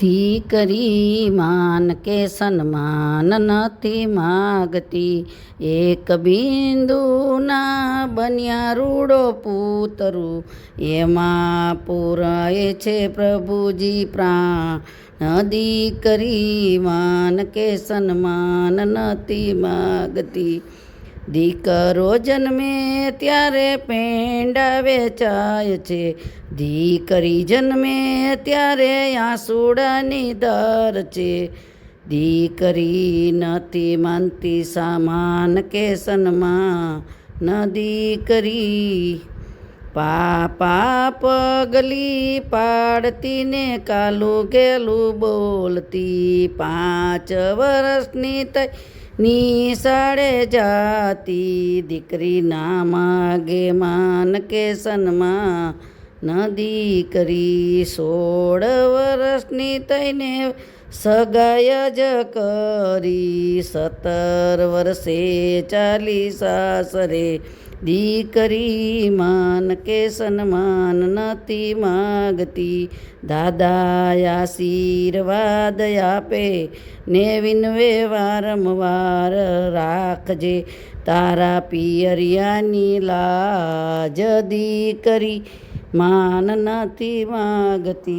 દીકરી માન કે સન્માન નથી માગતી. એક બિંદુના બન્યા રૂડો પૂતરું એમાં પુરાય છે પ્રભુજી પ્રાણ. દીકરી માન કે સન્માન નથી માગતી. દીકરો જન્મે ત્યારે પેંડા વેચાય છે. દીકરી જન્મે ત્યારે આંસુડાની દર છે. દીકરી નથી માનતી સામાન કે સન્માન. દીકરી પાપા પગલી પાડતી ને કાલું ગેલું બોલતી પાંચ વર્ષની થઈ નિશાળે જાતી દીકરી ના માગે માન કે સન્માન. દીકરી સોળ વર્ષની થઈને સગાય જ કરી સત્તર વર્ષે ચાલી સાસરે દીકરી માન કે સન્માન નથી માગતી. દાદા આશીર્વાદ આપે. ને વિનવે વારંવાર રાખજે. તારા પિયરિયાની લાજ દીકરી માન નથી માગતી.